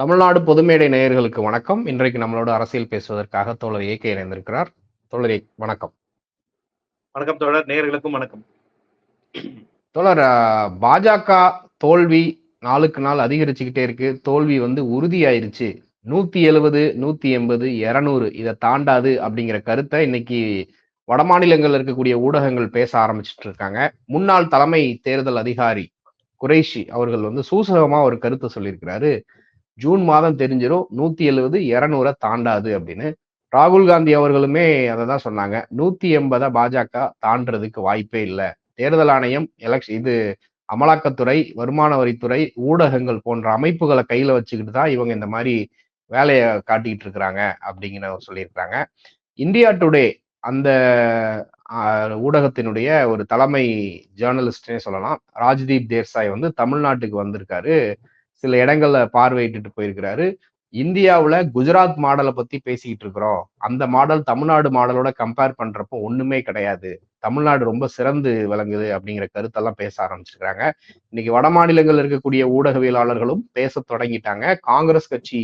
தமிழ்நாடு பொதுமேடை நேயர்களுக்கு வணக்கம். இன்றைக்கு நம்மளோட அரசியல் பேசுவதற்காக தோழர் ஏகே இணைந்திருக்கிறார். தோழர் வணக்கம். வணக்கம் தோழர். நேயர்களுக்கும் வணக்கம். தோழர் பாஜக தோல்வி நாளுக்கு நாள் அதிகரிச்சுக்கிட்டே இருக்கு. தோல்வி வந்து உறுதியாயிருச்சு. நூத்தி எழுபது நூத்தி எண்பது இருநூறு இதை தாண்டாது அப்படிங்கிற கருத்தை இன்னைக்கு வடமாநிலங்கள்ல இருக்கக்கூடிய ஊடகங்கள் பேச ஆரம்பிச்சிட்டு இருக்காங்க. முன்னாள் தலைமை தேர்தல் அதிகாரி குறைஷி அவர்கள் வந்து சூசகமா ஒரு கருத்தை சொல்லியிருக்கிறாரு. ஜூன் மாதம் தெரிஞ்சிடும் நூத்தி எழுபது இரநூறை தாண்டாது அப்படின்னு. ராகுல் காந்தி அவர்களுமே அதை தான் சொன்னாங்க. நூத்தி எண்பதை பாஜக தாண்டறதுக்கு வாய்ப்பே இல்லை. தேர்தல் ஆணையம் எலக்ஷன் இது அமலாக்கத்துறை வருமான வரித்துறை ஊடகங்கள் போன்ற அமைப்புகளை கையில வச்சுக்கிட்டு தான் இவங்க இந்த மாதிரி வேலையை காட்டிக்கிட்டு இருக்கிறாங்க அப்படிங்கிற சொல்லியிருக்கிறாங்க. இந்தியா டுடே அந்த ஊடகத்தினுடைய ஒரு தலைமை ஜேர்னலிஸ்ட்னே சொல்லலாம். ராஜ்தீப் தேர்சாய் வந்து தமிழ்நாட்டுக்கு வந்திருக்காரு. சில இடங்கள்ல பார்வையிட்டுட்டு போயிருக்கிறாரு. இந்தியாவுல குஜராத் மாடலை பத்தி பேசிக்கிட்டு இருக்கிறோம். அந்த மாடல் தமிழ்நாடு மாடலோட கம்பேர் பண்றப்போ ஒண்ணுமே கிடையாது. தமிழ்நாடு ரொம்ப சிறந்து விளங்குது அப்படிங்கிற கருத்தெல்லாம் பேச ஆரம்பிச்சிருக்கிறாங்க இன்னைக்கு வட மாநிலங்கள் இருக்கக்கூடிய ஊடகவியலாளர்களும் பேச தொடங்கிட்டாங்க. காங்கிரஸ் கட்சி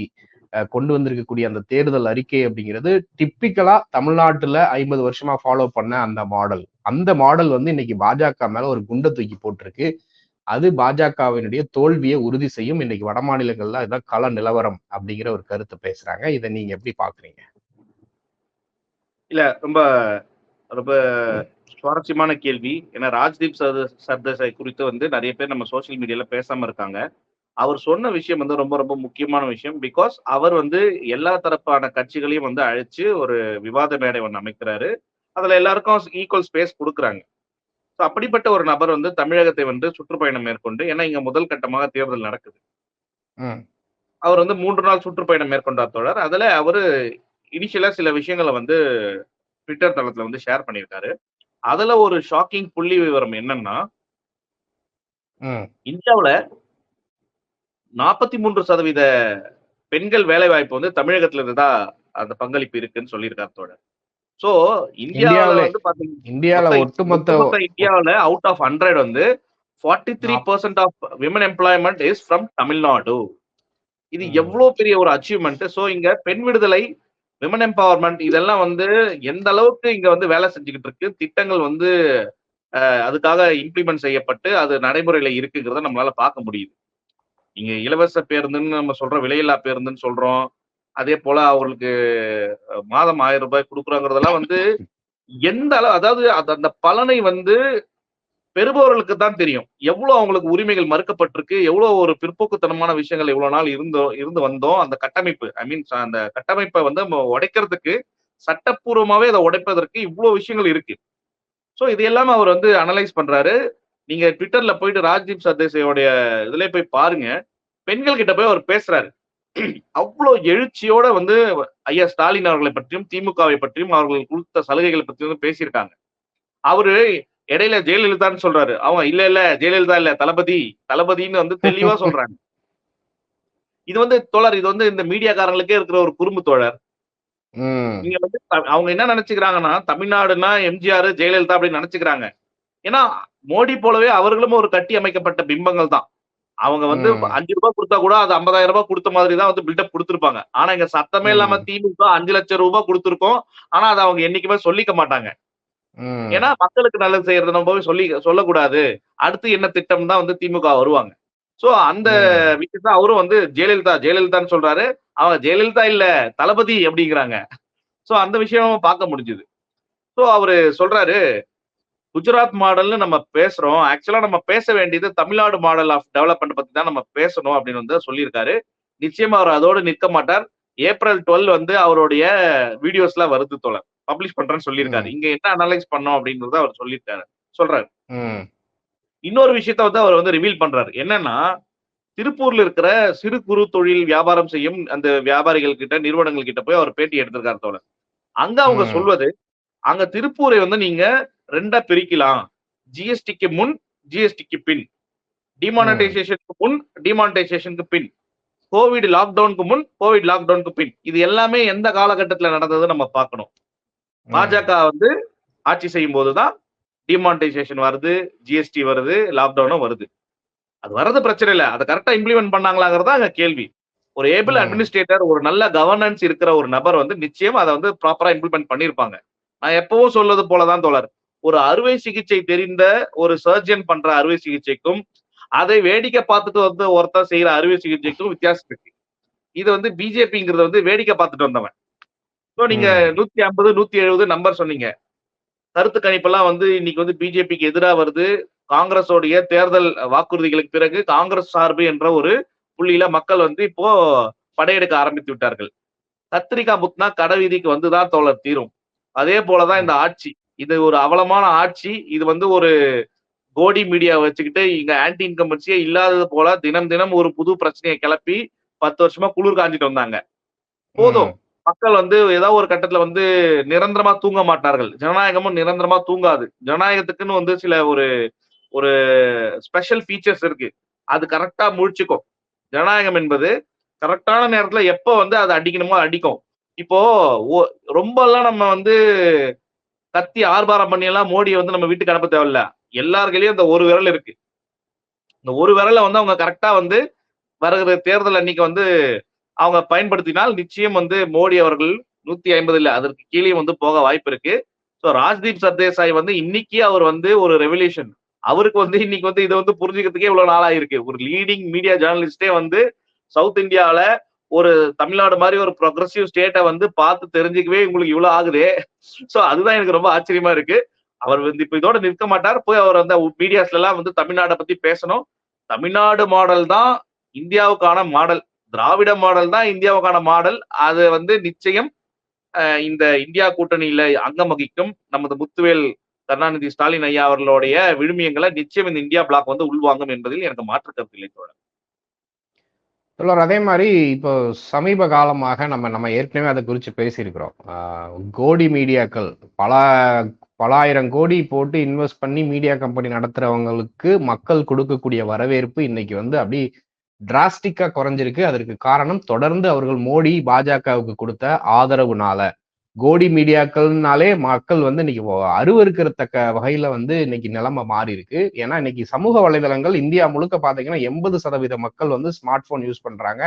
கொண்டு வந்திருக்கக்கூடிய அந்த தேர்தல் அறிக்கை அப்படிங்கிறது டிப்பிக்கலா தமிழ்நாட்டுல ஐம்பது வருஷமா ஃபாலோ பண்ண அந்த மாடல். அந்த மாடல் வந்து இன்னைக்கு பாஜக மேல ஒரு குண்டை தூக்கி போட்டிருக்கு. அது பாஜகவினுடைய தோல்வியை உறுதி செய்யும். இன்னைக்கு வட மாநிலங்கள்ல இதான் கள நிலவரம் அப்படிங்கிற ஒரு கருத்து பேசுறாங்க. இதை நீங்க எப்படி பாக்குறீங்க? இல்ல ரொம்ப ரொம்ப சுவாரஸ்யமான கேள்வி. ஏன்னா ராஜ்தீப் சர்த- சர்தேசாய் குறித்து வந்து நிறைய பேர் நம்ம சோசியல் மீடியால பேசாம இருக்காங்க. அவர் சொன்ன விஷயம் வந்து ரொம்ப ரொம்ப முக்கியமான விஷயம். பிகாஸ் அவர் வந்து எல்லா தரப்பான கட்சிகளையும் வந்து அழைச்சு ஒரு விவாத மேடை ஒன்று அமைக்கிறாரு. அதுல எல்லாருக்கும் ஈக்குவல் ஸ்பேஸ் கொடுக்குறாங்க. ஸோ அப்படிப்பட்ட ஒரு நபர் வந்து தமிழகத்தை வந்து சுற்றுப்பயணம் மேற்கொண்டு ஏன்னா இங்க முதல் கட்டமாக தேர்தல் நடக்குது. அவர் வந்து மூன்று நாள் சுற்றுப்பயணம் மேற்கொண்டார் தோழர். அதுல அவரு இனிஷியலா சில விஷயங்களை வந்து ட்விட்டர் தளத்துல வந்து ஷேர் பண்ணியிருக்காரு. அதுல ஒரு ஷாக்கிங் புள்ளி விவரம் என்னன்னா இந்தியாவுல நாற்பத்தி மூன்று சதவீத பெண்கள் வேலை வாய்ப்பு வந்து தமிழகத்துல இருந்து அந்த பங்களிப்பு இருக்குன்னு சொல்லியிருக்காரு தோழர். சோ இந்தியாவுல இந்தியாவுல- வந்து பாத்தீங்கன்னா இந்தியால ஒட்டுமொத்த இந்தியாவுல அவுட் ஆஃப் ஹண்ட்ரட் வந்து forty three percent of women employment is from Tamil Nadu இது. எவ்வளவு பெரிய ஒரு அச்சீவ்மெண்ட் சோ இங்க பெண் விடுதலை விமன் எம்பவர்மெண்ட் இதெல்லாம் வந்து எந்த அளவுக்கு இங்க வந்து வேலை செஞ்சுக்கிட்டு இருக்கு திட்டங்கள் வந்து அதுக்காக இம்ப்ளிமெண்ட் செய்யப்பட்டு அது நடைமுறையில இருக்குங்கிறத நம்மளால பார்க்க முடியுது. இங்க இலவச பேருந்துன்னு நம்ம சொல்றோம் விலையில்லா பேருந்துன்னு சொல்றோம். அதே போல அவங்களுக்கு மாதம் ஆயிரம் ரூபாய் கொடுக்குறோங்கிறதெல்லாம் வந்து எந்த அளவு அதாவது அது- அந்த பலனை வந்து பெறுபவர்களுக்கு தான் தெரியும். எவ்வளவு அவங்களுக்கு உரிமைகள் மறுக்கப்பட்டிருக்கு எவ்வளவு ஒரு பிற்போக்குத்தனமான விஷயங்கள் எவ்வளோ நாள் இருந்தோம் இருந்து வந்தோம் அந்த கட்டமைப்பு ஐ மீன் அந்த கட்டமைப்பை வந்து நம்ம உடைக்கிறதுக்கு சட்டப்பூர்வமாவே அதை உடைப்பதற்கு இவ்வளவு விஷயங்கள் இருக்கு. ஸோ இது எல்லாமே அவர் வந்து அனலைஸ் பண்றாரு. நீங்க ட்விட்டர்ல போயிட்டு ராஜ்தீப் சர்தேசையோடைய இதுல போய் பாருங்க. பெண்கள் கிட்ட போய் அவர் பேசுறாரு. அவ்வளவு எழுச்சியோட வந்து ஐயா ஸ்டாலின் அவர்களை பற்றியும் திமுகவை பற்றியும் அவர்கள் கொடுத்த சலுகைகளை பற்றியும் வந்து பேசியிருக்காங்க. அவரு இடையில ஜெயலலிதான்னு சொல்றாரு. அவங்க இல்ல இல்ல ஜெயலலிதா இல்ல தளபதி தளபதின்னு வந்து தெளிவா சொல்றாங்க. இது வந்து தோழர் இது வந்து இந்த மீடியாக்காரங்களுக்கே இருக்கிற ஒரு குறும்பு தோழர். நீங்க வந்து அவங்க என்ன நினைச்சுக்கிறாங்கன்னா தமிழ்நாடுனா எம்ஜிஆர் ஜெயலலிதா அப்படின்னு நினைச்சுக்கிறாங்க. ஏன்னா மோடி போலவே அவர்களும் ஒரு கட்டி அமைக்கப்பட்ட பிம்பங்கள் தான் அவங்க வந்து. அஞ்சு ரூபாய் கொடுத்தா கூட அது ஐம்பதாயிரம் ரூபாய் கொடுத்த மாதிரி தான் வந்து பில்டப் கொடுத்திருப்பாங்க. ஆனா இங்க சத்தமே இல்லாம. திமுக அஞ்சு லட்சம் ரூபாய் கொடுத்திருக்கோம். ஆனா அதை அவங்க என்னைக்குமே சொல்லிக்க மாட்டாங்க. ஏன்னா மக்களுக்கு நல்லது செய்யறது நம்ம போய் சொல்லி சொல்லக்கூடாது. அடுத்து என்ன திட்டம் தான் வந்து திமுக வருவாங்க. சோ அந்த. விஷயத்த அவரும் வந்து ஜெயலலிதா ஜெயலலிதான்னு சொல்றாரு. அவங்க ஜெயலலிதா இல்ல தளபதி அப்படிங்கிறாங்க. சோ அந்த விஷயம் பார்க்க முடிஞ்சுது. சோ அவரு சொல்றாரு குஜராத் மாடல்னு நம்ம பேசுறோம். ஆக்சுவலா நம்ம பேச வேண்டியது தமிழ்நாடு மாடல் ஆஃப் டெவலப்மெண்ட் பத்தி தான் நம்ம பேசணும் அப்படின்னு வந்து சொல்லியிருக்காரு. நிச்சயமா அவர் அதோடு நிற்க மாட்டார். ஏப்ரல் டுவெல் வந்து அவருடைய வீடியோஸ்லாம் வருது தோழர். பப்ளிஷ் பண்றேன்னு சொல்லியிருக்காரு. இங்க என்ன அனலைஸ் பண்ணோம் அப்படின்றத அவர் சொல்லியிருக்காரு. சொல்றாரு. இன்னொரு விஷயத்த வந்து அவர் வந்து ரிவீல் பண்றாரு. என்னன்னா திருப்பூர்ல இருக்கிற சிறு குறு தொழில் வியாபாரம் செய்யும் அந்த வியாபாரிகள் கிட்ட நிறுவனங்கள் கிட்ட போய் அவர் பேட்டி எடுத்திருக்காரு தோழர். அங்க அவங்க. சொல்வது அங்க திருப்பூரை வந்து நீங்க ரெண்டா பிரிக்கலாம். ஜிஎஸ்டிக்கு முன் ஜிஎஸ்டிக்கு பின். டிமானடைசேஷனுக்கு முன் டிமானடைசேஷனுக்கு பின். கோவிட் லாக்டவுனுக்கு முன் கோவிட் லாக்டவுனுக்கு பின். இது எல்லாமே எந்த காலகட்டத்துல நடந்தது நம்ம பார்க்கணும். பாஜக வந்து ஆட்சி செய்யும் போதுதான் டிமானிட்டைசேஷன் வருது ஜிஎஸ்டி வருது லாக்டவுனும் வருது. அது வர்றது பிரச்சனை இல்லை. அதை கரெக்டா இம்ப்ளிமெண்ட் பண்ணாங்களாங்கிறது அங்க கேள்வி. ஒரு ஏபிள். அட்மினிஸ்ட்ரேட்டர் ஒரு நல்ல கவர்னன்ஸ் இருக்கிற ஒரு நபர் வந்து நிச்சயம் அதை வந்து ப்ராப்பரா இம்ப்ளிமெண்ட் பண்ணிருப்பாங்க. நான் எப்பவும் சொல்வது போலதான் தோழர். ஒரு அறுவை சிகிச்சை தெரிந்த ஒரு சர்ஜன் பண்ற அறுவை சிகிச்சைக்கும் அதை வேடிக்கை பார்த்துட்டு வந்து ஒருத்தர் செய்யற அறுவை சிகிச்சைக்கும் வித்தியாசம் இருக்கு. இது வந்து பிஜேபிங்கிறது வந்து வேடிக்கை பார்த்துட்டு வந்தவன். ஸோ நீங்க நூத்தி ஐம்பது நூத்தி எழுபது நம்பர் சொன்னீங்க. கருத்து கணிப்பெல்லாம் வந்து இன்னைக்கு வந்து பிஜேபிக்கு எதிராக வருது. காங்கிரஸோடைய தேர்தல் வாக்குறுதிகளுக்கு பிறகு காங்கிரஸ் சார்பு என்ற ஒரு புள்ளியில மக்கள் வந்து இப்போ படையெடுக்க ஆரம்பித்து விட்டார்கள். கத்திரிக்காய் முத்னா கடைவீதிக்கு வந்துதான் தோழர் தீரும். அதே போலதான் இந்த ஆட்சி. இது ஒரு அவலமான ஆட்சி. இது வந்து ஒரு கோடி மீடியா வச்சுக்கிட்டு இங்க ஆன்டி இன்கம்பன்சியே இல்லாதது போல தினம் தினம் ஒரு புது பிரச்சனையை கிளப்பி பத்து வருஷமா குளிர் காஞ்சிட்டு வந்தாங்க. போதும். மக்கள் வந்து ஏதாவது ஒரு கட்டத்துல வந்து நிரந்தரமா தூங்க மாட்டார்கள். ஜனநாயகமும் நிரந்தரமா தூங்காது. ஜனநாயகத்துக்குன்னு வந்து சில ஒரு ஒரு ஸ்பெஷல் ஃபீச்சர்ஸ் இருக்கு. அது கரெக்டா முழிச்சுக்கும். ஜனநாயகம் என்பது கரெக்டான நேரத்துல எப்ப வந்து அது அடிக்கணுமோ அடிக்கும். இப்போ ஒ- ரொம்ப எல்லாம் நம்ம வந்து கத்தி ஆர்ப்பாரம் பண்ணி எல்லாம் மோடியை வந்து நம்ம வீட்டுக்கு அனுப்ப தேவையில்ல. எல்லாருக்கையும் இந்த ஒரு விரல் இருக்கு. இந்த ஒரு விரலை வந்து அவங்க கரெக்டா வந்து வருகிற தேர்தல் அன்னைக்கு வந்து அவங்க பயன்படுத்தினால் நிச்சயம் வந்து மோடி அவர்கள் நூத்தி ஐம்பது இல்லை அதற்கு கீழே வந்து போக வாய்ப்பு இருக்கு. ஸோ ராஜ்தீப் சர்தேசாய் வந்து இன்னைக்கு அவர் வந்து ஒரு ரெவல்யூஷன் அவருக்கு வந்து இன்னைக்கு வந்து இதை வந்து புரிஞ்சுக்கிறதுக்கே இவ்வளவு நாளாயிருக்கு. ஒரு லீடிங் மீடியா ஜேர்னலிஸ்டே வந்து சவுத் இந்தியாவுல ஒரு தமிழ்நாடு மாதிரி ஒரு ப்ரொக்ரஸிவ் ஸ்டேட்டை வந்து பார்த்து தெரிஞ்சுக்கவே உங்களுக்கு இவ்வளவு ஆகுதே. சோ அதுதான் எனக்கு ரொம்ப ஆச்சரியமா இருக்கு. அவர் வந்து இப்ப இதோட நிற்க மாட்டார். போய் அவர் அந்த மீடியாஸ்ல எல்லாம் வந்து தமிழ்நாட்டை பத்தி பேசணும். தமிழ்நாடு மாடல் தான் இந்தியாவுக்கான மாடல் திராவிட மாடல் தான் இந்தியாவுக்கான மாடல் அது வந்து நிச்சயம் இந்த இந்தியா கூட்டணியில அங்கம் வகிக்கும் நமது முத்துவேல் கருணாநிதி ஸ்டாலின் ஐயா அவர்களுடைய விழுமியங்களை நிச்சயம் இந்த இந்தியா பிளாக் வந்து உள்வாங்கும் என்பதில் எனக்கு மாற்று கருத்து இல்லை தோழர். தொடர் அதே மாதிரி இப்போ சமீப காலமாக நம்ம நம்ம ஏற்கனவே அதை குறித்து பேசியிருக்கிறோம். கோடி மீடியாக்கள் பல பல ஆயிரம் கோடி போட்டு இன்வெஸ்ட் பண்ணி மீடியா கம்பெனி நடத்துறவங்களுக்கு மக்கள் கொடுக்கக்கூடிய வரவேற்பு இன்னைக்கு வந்து அப்படி டிராஸ்டிக்கா குறைஞ்சிருக்கு. அதற்கு காரணம் தொடர்ந்து அவர்கள் மோடி பாஜகவுக்கு கொடுத்த ஆதரவுனால. கோடி மீடியாக்கள்னாலே மக்கள் வந்து இன்னைக்கு ஒ- அருவருக்கத்தக்க வகையில வந்து இன்னைக்கு நிலைமை மாறி இருக்கு ஏன்னா இன்னைக்கு சமூக வலைதளங்கள் இந்தியா முழுக்க பாத்தீங்கன்னா எண்பது சதவீத மக்கள் வந்து ஸ்மார்ட் போன் யூஸ் பண்றாங்க.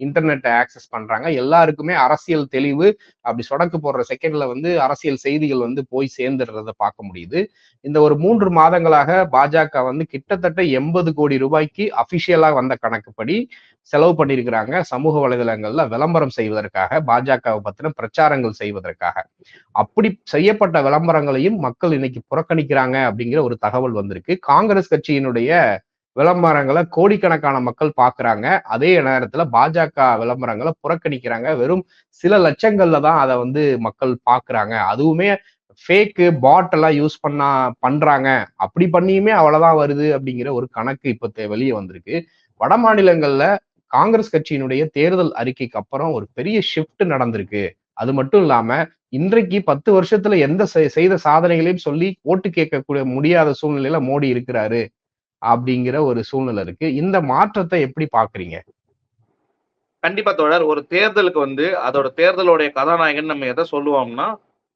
இன்டர்நெட் ஆக்சஸ் பண்றாங்க. எல்லாருக்குமே அரசியல் தெளிவு அப்படி சொடக்கு போடுற செகண்ட்ல வந்து அரசியல் செய்திகள் வந்து போய் சேர்ந்துடுறத பார்க்க முடியுது. இந்த ஒரு மூன்று மாதங்களாக பாஜக வந்து கிட்டத்தட்ட எண்பது கோடி ரூபாய்க்கு அபிஷியலா வந்த கணக்குப்படி செலவு பண்ணியிருக்கிறாங்க சமூக வலைதளங்கள்ல விளம்பரம் செய்வதற்காக. பாஜகவை பத்தின பிரச்சாரங்கள் செய்வதற்காக அப்படி செய்யப்பட்ட விளம்பரங்களையும் மக்கள் இன்னைக்கு புறக்கணிக்கிறாங்க அப்படிங்கிற ஒரு தகவல் வந்திருக்கு. காங்கிரஸ் கட்சியினுடைய விளம்பரங்களை கோடிக்கணக்கான மக்கள் பாக்குறாங்க அதே நேரத்துல பாஜக விளம்பரங்களை புறக்கணிக்கிறாங்க. வெறும் சில லட்சங்கள்ல தான் அதை வந்து மக்கள் பாக்குறாங்க அதுவுமே ஃபேக்கு பாட் எல்லாம் யூஸ் பண்ணா பண்றாங்க. அப்படி பண்ணியுமே அவ்வளவுதான் வருது அப்படிங்கிற ஒரு கணக்கு இப்ப தெ- வெளியே வந்திருக்கு. வட மாநிலங்கள்ல காங்கிரஸ் கட்சியினுடைய தேர்தல் அறிக்கைக்கு அப்புறம் ஒரு பெரிய ஷிஃப்ட் நடந்திருக்கு. அது மட்டும் இல்லாம இன்றைக்கு பத்து வருஷத்துல எந்த செய்த சாதனைகளையும் சொல்லி ஓட்டு கேட்கக்கூடிய முடியாத சூழ்நிலையில மோடி இருக்கிறாரு அப்படிங்கிற ஒரு சூழ்நிலை இருக்கு. இந்த மாற்றத்தை எப்படி பாக்குறீங்க கண்டிப்பா தோழர். ஒரு தேர்தலுக்கு வந்து அதோட தேர்தலோடைய கதாநாயகன் நம்ம எதை சொல்லுவோம்னா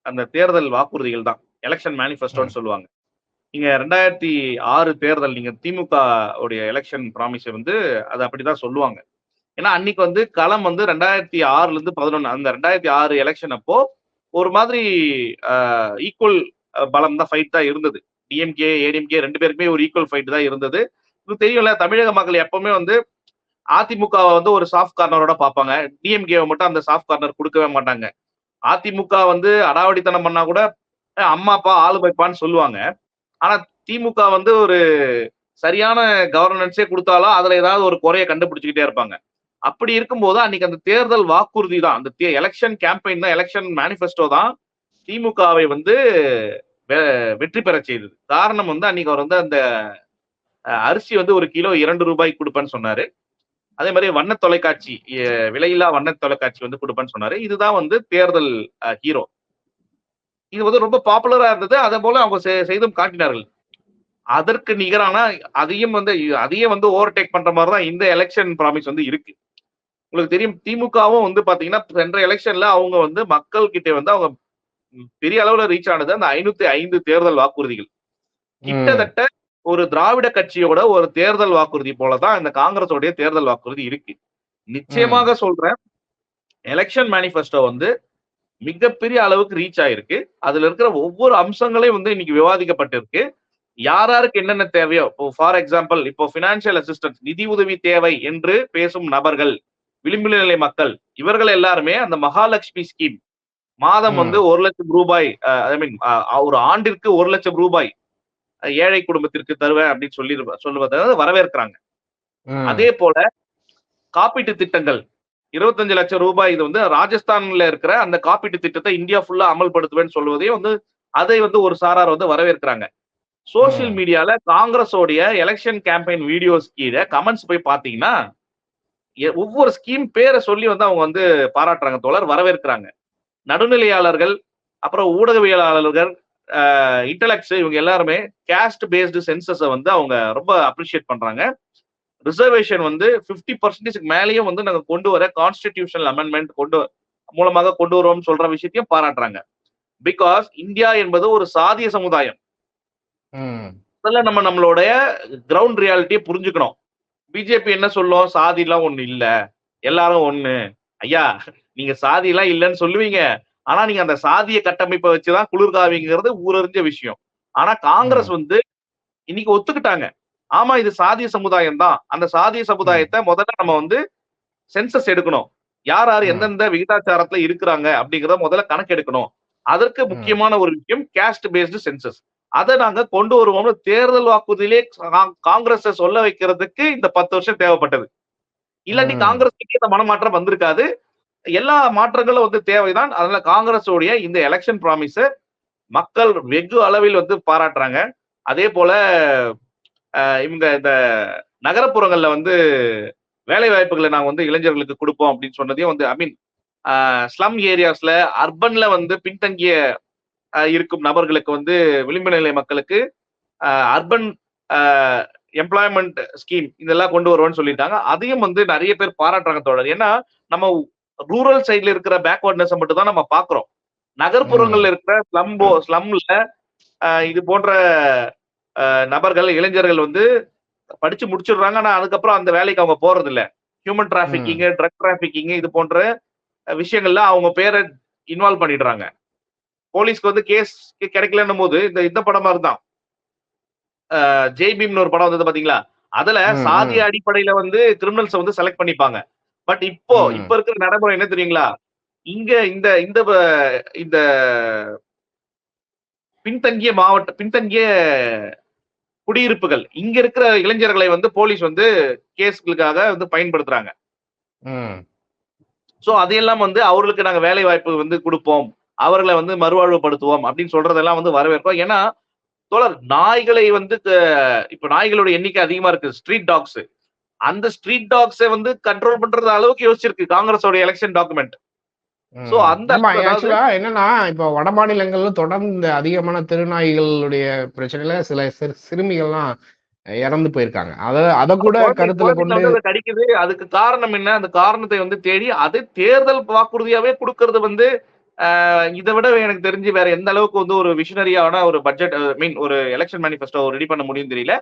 அந்த தேர்தல் வாக்குறுதிகள் தான். எலெக்ஷன் மேனிஃபெஸ்டோன்னு சொல்லுவாங்க. நீங்க ரெண்டாயிரத்தி ஆறு தேர்தல் நீங்க திமுக உடைய எலெக்ஷன் ப்ராமிஸ் வந்து அது அப்படிதான் சொல்லுவாங்க. ஏன்னா அன்னைக்கு வந்து களம் வந்து ரெண்டாயிரத்தி ஆறுல இருந்து பதினொன்னு அந்த ரெண்டாயிரத்தி ஆறு எலெக்ஷன் அப்போ ஒரு மாதிரி ஈக்குவல் பலம் தான் ஃபைட் தான் இருந்தது. டிஎம்கே ஏடிஎம்கே ரெண்டு பேருக்குமே ஒரு ஈக்குவல் ஃபைட் தான் இருந்தது. இது தெரியும்ல தமிழக மக்கள் எப்பவுமே வந்து அதிமுகவை வந்து ஒரு சாஃப்ட் கார்னரோட பார்ப்பாங்க. டிஎம்கேவை மட்டும் அந்த சாஃப்ட் கார்னர் கொடுக்கவே மாட்டாங்க. அதிமுக வந்து அடாவடித்தனம் பண்ணா கூட அம்மா அப்பா ஆளு வைப்பான்னு சொல்லுவாங்க. ஆனா திமுக வந்து ஒரு சரியான கவர்னன்ஸே கொடுத்தாலும் அதுல ஏதாவது ஒரு குறைய கண்டுபிடிச்சுக்கிட்டே இருப்பாங்க. அப்படி இருக்கும்போது அன்னைக்கு அந்த தேர்தல் வாக்குறுதி தான். அந்த எலெக்ஷன் கேம்பெயின் தான் எலெக்ஷன் மேனிஃபெஸ்டோ தான் திமுகவை வந்து வெ- வெற்றி பெற செய்தது. காரணம் வந்து அன்னைக்கு அவர் வந்து அந்த அரிசி வந்து ஒரு கிலோ இரண்டு ரூபாய்க்கு கொடுப்பேன்னு சொன்னாரு. அதே மாதிரி வண்ண தொலைக்காட்சி விலையில்லா வண்ண தொலைக்காட்சி வந்து கொடுப்பேன்னு சொன்னாரு. இதுதான் வந்து தேர்தல் ஹீரோ. இது வந்து ரொம்ப பாப்புலரா இருந்தது. அதே போல அவங்க செ- செய்தும் காட்டினார்கள். அதற்கு நிகரான அதையும் வந்து அதையும் வந்து ஓவர்டேக் பண்ற மாதிரி தான் இந்த எலெக்ஷன் ப்ராமிஸ் வந்து இருக்கு. உங்களுக்கு தெரியும் திமுகவும் வந்து பாத்தீங்கன்னா சென்ற எலெக்ஷன்ல அவங்க வந்து மக்கள் கிட்ட வந்து அவங்க பெரிய அளவுல ரீச் ஆனது அந்த ஐநூத்தி ஐந்து தேர்தல் வாக்குறுதிகள். கிட்டத்தட்ட ஒரு திராவிட கட்சியோட ஒரு தேர்தல் வாக்குறுதி போலதான் இந்த காங்கிரஸோடைய தேர்தல் வாக்குறுதி இருக்கு. நிச்சயமாக சொல்றேன் எலெக்ஷன் மேனிஃபெஸ்டோ வந்து மிகப்பெரிய அளவுக்கு ரீச் ஆயிருக்கு. அதுல இருக்கிற ஒவ்வொரு அம்சங்களையும் வந்து இன்னைக்கு விவாதிக்கப்பட்டிருக்கு. யார் யாருக்கு என்னென்ன தேவையோ இப்போ ஃபார் எக்ஸாம்பிள் இப்போ பினான்சியல் அசிஸ்டன்ஸ் நிதி உதவி தேவை என்று பேசும் நபர்கள் விளிம்பு நிலை மக்கள் இவர்கள் எல்லாருமே அந்த மகாலட்சுமி ஸ்கீம் மாதம். வந்து ஒரு லட்சம் ரூபாய் ஐ மீன் ஒரு ஆண்டிற்கு ஒரு லட்சம் ரூபாய் ஏழை குடும்பத்திற்கு தருவேன் அப்படின்னு சொல்லி சொல்லுவதை வரவேற்கிறாங்க. அதே போல காப்பீட்டு திட்டங்கள் இருபத்தஞ்சு லட்சம் ரூபாய் இது வந்து ராஜஸ்தான்ல இருக்கிற அந்த காப்பீட்டு திட்டத்தை இந்தியா ஃபுல்லா அமல்படுத்துவேன்னு சொல்லுவதையும் வந்து அதை வந்து ஒரு சாரார் வந்து வரவேற்கிறாங்க சோசியல். மீடியால காங்கிரஸோடைய எலெக்ஷன் கேம்பெயின் வீடியோஸ் கீழே கமெண்ட்ஸ் போய் பாத்தீங்கன்னா ஒவ்வொரு ஸ்கீம் பேரை சொல்லி வந்து அவங்க வந்து பாராட்டுறாங்க தோழர் வரவேற்கிறாங்க. நடுநிலையாளர்கள் அப்புறம் ஊடகவியலாளர்கள் இன்டலெக்ட்ஸ் இவங்க எல்லாருமே கேஸ்ட் பேஸ்டு சென்சஸை வந்து அவங்க ரொம்ப அப்ரிஷியேட் பண்றாங்க. ரிசர்வேஷன் வந்து 50% பர்சன்டேஜ்க்கு மேலேயும் வந்து நாங்க கொண்டு வர கான்ஸ்டிடியூஷனல் அமெண்ட்மெண்ட் கொண்டு மூலமாக கொண்டு வருவோம் சொல்ற விஷயத்தையும் பாராட்டுறாங்க. பிகாஸ் இந்தியா என்பது ஒரு சாதிய சமுதாயம். முதல்ல நம்ம நம்மளுடைய கிரவுண்ட் ரியாலிட்டியை புரிஞ்சுக்கணும். பிஜேபி என்ன சொல்லும்? சாதி எல்லாம் ஒண்ணு இல்ல. எல்லாரும் ஒண்ணு. ஐயா நீங்க சாதி எல்லாம் இல்லைன்னு சொல்லுவீங்க. ஆனா நீங்க அந்த சாதிய கட்டமைப்பை வச்சுதான் குளிர்காவிங்கிறது ஊரறிஞ்ச விஷயம். ஆனா காங்கிரஸ் வந்து இன்னைக்கு ஒத்துக்கிட்டாங்க. ஆமா இது சாதிய சமுதாயம் தான் அந்த சாதிய சமுதாயத்தை முதல்ல நம்ம வந்து சென்சஸ் எடுக்கணும். யார் யார். எந்தெந்த விகிதாச்சாரத்துல இருக்கிறாங்க அப்படிங்கறத முதல்ல கணக்கு எடுக்கணும் அதற்கு முக்கியமான ஒரு விஷயம் கேஸ்ட் பேஸ்டு சென்சஸ் அதை நாங்க கொண்டு வருவோம்னு தேர்தல் வாக்குறுதியிலே காங்கிரஸை சொல்ல வைக்கிறதுக்கு இந்த பத்து வருஷம் தேவைப்பட்டது. இல்லாட்டி. காங்கிரஸ் இந்த மனமாற்றம் வந்திருக்காது. எல்லா மாற்றங்களும் வந்து தேவைதான். அதனால காங்கிரஸோடைய இந்த எலெக்ஷன் ப்ராமிஸ மக்கள் வெகு அளவில் வந்து பாராட்டுறாங்க. அதே போல இவங்க இந்த நகரப்புறங்கள்ல வந்து வேலை வாய்ப்புகளை நாங்க வந்து இளைஞர்களுக்கு கொடுப்போம் அப்படின்னு சொன்னதையும் வந்து ஐ மீன் ஸ்லம் ஏரியாஸ்ல அர்பன்ல வந்து பின்தங்கிய இருக்கும் நபர்களுக்கு வந்து விளிம்பு நிலை மக்களுக்கு அர்பன் எம்ப்ளாய்மெண்ட் ஸ்கீம் இதெல்லாம் கொண்டு வருவோம்னு சொல்லிட்டாங்க. அதையும் வந்து நிறைய பேர் பாராட்டுறாங்க தோழர். ஏன்னா நம்ம ரூரல் சைடுல இருக்கிற பேக்வர்ட்னஸ் மட்டும் தான் நம்ம பாக்குறோம் நகர்ப்புறங்கள்ல இருக்கிற ஸ்லம்போ ஸ்லம்ல இது போன்ற நபர்கள் இளைஞர்கள் வந்து படிச்சு முடிச்சிடுறாங்க. ஆனா அதுக்கப்புறம் அந்த வேலைக்கு அவங்க போறது இல்ல ஹியூமன் டிராபிக்கிங் ட்ரக் டிராபிக்கிங் இது போன்ற விஷயங்கள்ல அவங்க பேரை இன்வால்வ் பண்ணிடுறாங்க. போலீஸ்க்கு வந்து கேஸ் கிடைக்கலன்னும் போது இந்த இந்த படமா இருந்தான் ஜெய் பீம்னு ஒரு படம் வந்தது பாத்தீங்களா அதுல ம், சாதி ம். அடிப்படையில வந்து கிரிமினல்ஸ் வந்து செலக்ட் பண்ணிப்பாங்க பட் இப்போ. இப்ப இருக்கிற நடைமுறை என்ன தெரியுங்களா இங்க இந்த இந்த இந்த பின்தங்கிய மாவட்ட பின்தங்கிய குடியிருப்புகள் இங்க இருக்கிற இளைஞர்களை வந்து போலீஸ் வந்து கேஸ்களுக்காக வந்து பயன்படுத்துறாங்க. சோ அதையெல்லாம் வந்து அவர்களுக்கு நாங்க வேலை வாய்ப்பு வந்து கொடுப்போம் அவர்களை வந்து மறுவாழ்வுபடுத்துவோம் அப்படின்னு சொல்றதெல்லாம் வந்து வரவேற்போம் ஏன்னா தோழர் நாய்களை வந்து இப்ப நாய்களோட எண்ணிக்கை அதிகமா இருக்கு. ஸ்ட்ரீட் டாக்ஸ் அந்த ஸ்ட்ரீட் டாக்ஸை வந்து கண்ட்ரோல் பண்றது அளவுக்கு யோசிச்சிருக்கு காங்கிரஸோட எலெக்ஷன் டாக்குமெண்ட். அந்த என்னன்னா இப்போ வட மாநிலங்கள்ல தொடர்ந்து அதிகமான திருநாய்களுடைய பிரச்சனையில சில சிறு- சிறுமிகள்லாம் இறந்து போயிருக்காங்க. அத அத கூட கருத்துல கொண்டு கடிக்குது. அதுக்கு காரணம் என்ன? அந்த காரணத்தை வந்து தேடி அது தேர்தல் வாக்குறுதியாவே கொடுக்கறது வந்து இதை விட எனக்கு தெரிஞ்சு வேற எந்த அளவுக்கு வந்து ஒரு விஷனரியான ஒரு பட்ஜெட் மீன் ஒரு எலெக்ஷன் மேனிஃபெஸ்டோ ரெடி பண்ண முடியும் தெரியல.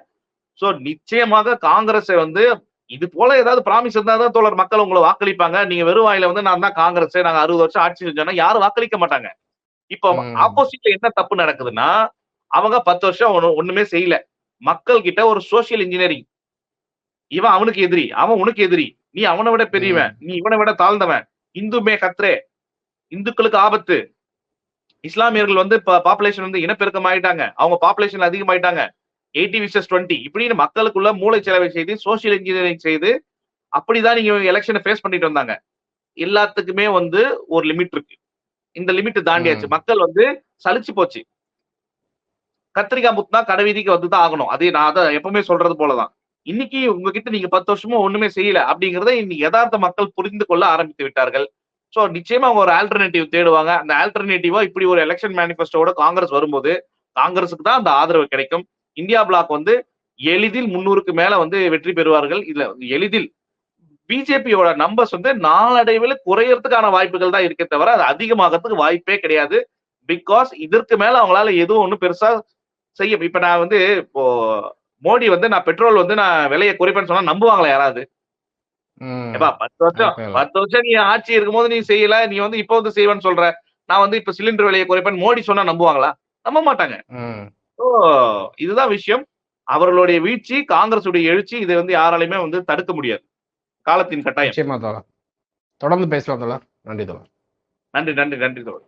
சோ நிச்சயமாக காங்கிரஸை வந்து இது போல ஏதாவது ப்ராமிஸ் இருந்தா தான் தோழர் மக்கள் உங்களை வாக்களிப்பாங்க. நீங்க வெறும் வாயில வந்து நான் தான் காங்கிரஸ் நாங்க அறுபது வருஷம் ஆட்சி செஞ்சோம்னா யாரும் வாக்களிக்க மாட்டாங்க. இப்போ. ஆப்போசிட்ல என்ன தப்பு நடக்குதுன்னா அவங்க பத்து வருஷம் ஒண்ணு- ஒண்ணுமே செய்யல. மக்கள் கிட்ட ஒரு சோசியல் இன்ஜினியரிங் இவன் அவனுக்கு எதிரி அவன் உனக்கு எதிரி. நீ அவனை விட பெரியவன் நீ இவனை விட தாழ்ந்தவன். இந்து மே கத்ரே இந்துக்களுக்கு ஆபத்து. இஸ்லாமியர்கள் வந்து பாப்புலேஷன் வந்து இனப்பெருக்கம் ஆயிட்டாங்க அவங்க பாப்புலேஷன் அதிகமாயிட்டாங்க. எயிட்டி விசஸ் டுவெண்ட்டி இப்படின்னு மக்களுக்குள்ள மூளை செலவை செய்து சோசியல் இன்ஜினியரிங் செய்து அப்படிதான் நீங்க எலெக்ஷனை ஃபேஸ் பண்ணிட்டு வந்தாங்க. எல்லாத்துக்குமே வந்து ஒரு லிமிட் இருக்கு. இந்த லிமிட் தாண்டியாச்சு. மக்கள் வந்து சலிச்சு போச்சு. கத்திரிக்காய் முத்துனா கடைவீதிக்கு வந்து தான் ஆகணும். அதே நான் அதை எப்பவுமே சொல்றது போலதான். இன்னைக்கு உங்ககிட்ட நீங்க பத்து வருஷமும் ஒண்ணுமே செய்யல அப்படிங்கறத இன்னைக்கு யதார்த்த மக்கள் புரிந்து கொள்ள ஆரம்பித்து விட்டார்கள். ஸோ நிச்சயமா அவங்க ஒரு ஆல்டர்னேட்டிவ் தேடுவாங்க. அந்த ஆல்டர்னேட்டிவா இப்படி ஒரு எலெக்ஷன் மேனிஃபெஸ்டோட காங்கிரஸ் வரும்போது காங்கிரஸுக்கு தான் அந்த ஆதரவு கிடைக்கும். இந்தியா பிளாக் வந்து எளிதில் முன்னூறுக்கு மேல வந்து வெற்றி பெறுவார்கள். இதுல எளிதில் பிஜேபியோட நம்பர்ஸ் வந்து நாளடைவில் குறையறதுக்கான வாய்ப்புகள் தான் இருக்கே தவிர அது அதிகமாகறதுக்கு வாய்ப்பே கிடையாது. பிகாஸ் இதற்கு மேல அவங்களால எதுவும் ஒன்றும் பெருசா செய்ய இப்ப நான் வந்து இப்போ மோடி வந்து நான் பெட்ரோல் வந்து நான் விலையை குறைப்பேன்னு சொன்னா நம்புவாங்களா யாராவது? ஏப்பா பத்து வருஷம். பத்து வருஷம் நீ ஆட்சி இருக்கும்போது நீ செய்யல நீ வந்து இப்ப வந்து செய்வேன்னு சொல்ற. நான் வந்து இப்ப சிலிண்டர் விலையை குறைப்பேன் மோடி சொன்னா நம்புவாங்களா? நம்ப மாட்டாங்க. ஸோ இதுதான் விஷயம். அவர்களுடைய வீழ்ச்சி காங்கிரசுடைய எழுச்சி இதை வந்து யாராலையுமே வந்து தடுக்க முடியாது. காலத்தின் கட்டாயம். தொடர்ந்து பேசலாம் தோழர் நன்றி தோழர் நன்றி நன்றி நன்றி தோழர்